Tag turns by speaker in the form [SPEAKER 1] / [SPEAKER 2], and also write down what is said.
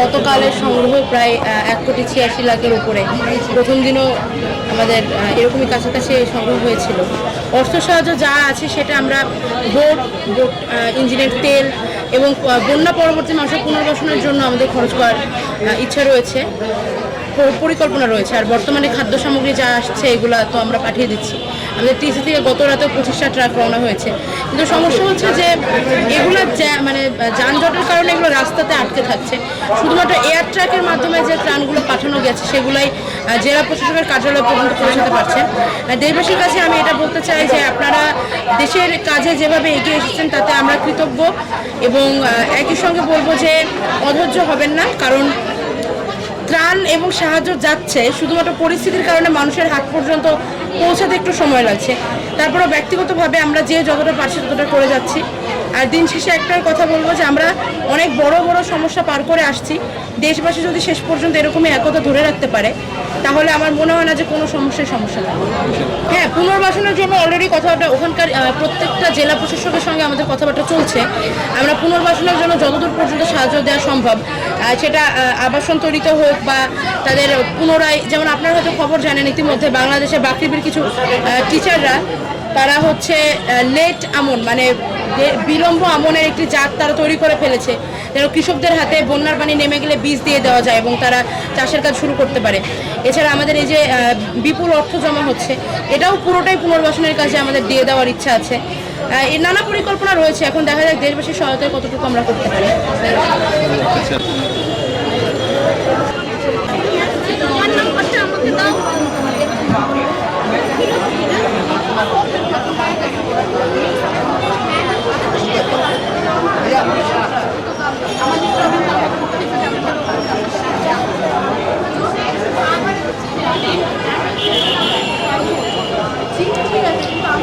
[SPEAKER 1] গতকালের সংগ্রহ প্রায় এক কোটি ছিয়াশি লাখের উপরে। প্রথম দিনও আমাদের এরকমই কাছাকাছি সংগ্রহ হয়েছিল। অর্থ সাহায্য যা আছে সেটা আমরা বোট বোট ইঞ্জিনের তেল এবং বন্যা পরবর্তী মানুষের পুনর্বাসনের জন্য আমাদের খরচ করার ইচ্ছা রয়েছে পরিকল্পনা রয়েছে। আর বর্তমানে খাদ্য সামগ্রী যা আসছে, এগুলো তো আমরা পাঠিয়ে দিচ্ছি। আমাদের টিসি থেকে গত রাতেও পঁচিশটা ট্রাক রওনা হয়েছে। কিন্তু সমস্যা হচ্ছে যে এগুলো মানে যানজটের কারণে এগুলো রাস্তাতে আটকে থাকছে। শুধুমাত্র এয়ার ট্রাকের মাধ্যমে যে ত্রাণগুলো পাঠানো গেছে, সেগুলাই জেলা প্রশাসকের কার্যালয় পর্যন্ত পৌঁছাতে পারছেন আর দেশবাসীর কাছে আমি এটা বলতে চাই যে আপনারা দেশের কাজে যেভাবে এগিয়ে এসেছেন, তাতে আমরা কৃতজ্ঞ এবং একই সঙ্গে বলব যে অধৈর্য হবেন না, কারণ ত্রাণ এবং সাহায্য যাচ্ছে, শুধুমাত্র পরিস্থিতির কারণে মানুষের হাত পর্যন্ত পৌঁছাতে একটু সময় লাগছে। তারপরেও ব্যক্তিগতভাবে আমরা যে যতটা পারছি ততটা করে যাচ্ছি। আর দিন শেষে একটাই কথা বলব যে আমরা অনেক বড় বড় সমস্যা পার করে আসছি। দেশবাসী যদি শেষ পর্যন্ত এরকমই একতা ধরে রাখতে পারে, তাহলে আমার মনে হয় না যে কোনো সমস্যায় সমস্যা হবে হ্যাঁ পুনর্বাসনের জন্য অলরেডি কথাবার্তা, ওখানকার প্রত্যেকটা জেলা প্রশাসকের সঙ্গে আমাদের কথাবার্তা চলছে। আমরা পুনর্বাসনের জন্য যতদূর পর্যন্ত সাহায্য দেওয়া সম্ভব সেটা আবাসন তৈরিতে হোক বা তাদের পুনরায়, যেমন আপনারা হয়তো খবর জানেন ইতিমধ্যে বাংলাদেশের বাকৃবির কিছু টিচাররা তারা হচ্ছে লেট আমন মানে বিলম্ব আমনের একটি জাত তারা তৈরি করে ফেলেছে। যেন কৃষকদের হাতে বন্যার পানি নেমে গেলে বীজ দিয়ে দেওয়া যায় এবং তারা চাষের কাজ শুরু করতে পারে। এছাড়া আমাদের এই যে বিপুল অর্থ জমা হচ্ছে, এটাও পুরোটাই পুনর্বাসনের কাজে আমাদের দিয়ে দেওয়ার ইচ্ছা আছে। এই নানা পরিকল্পনা রয়েছে, এখন দেখা যাক দেশবাসীর সহায়তায় কতটুকু আমরা করতে পারি।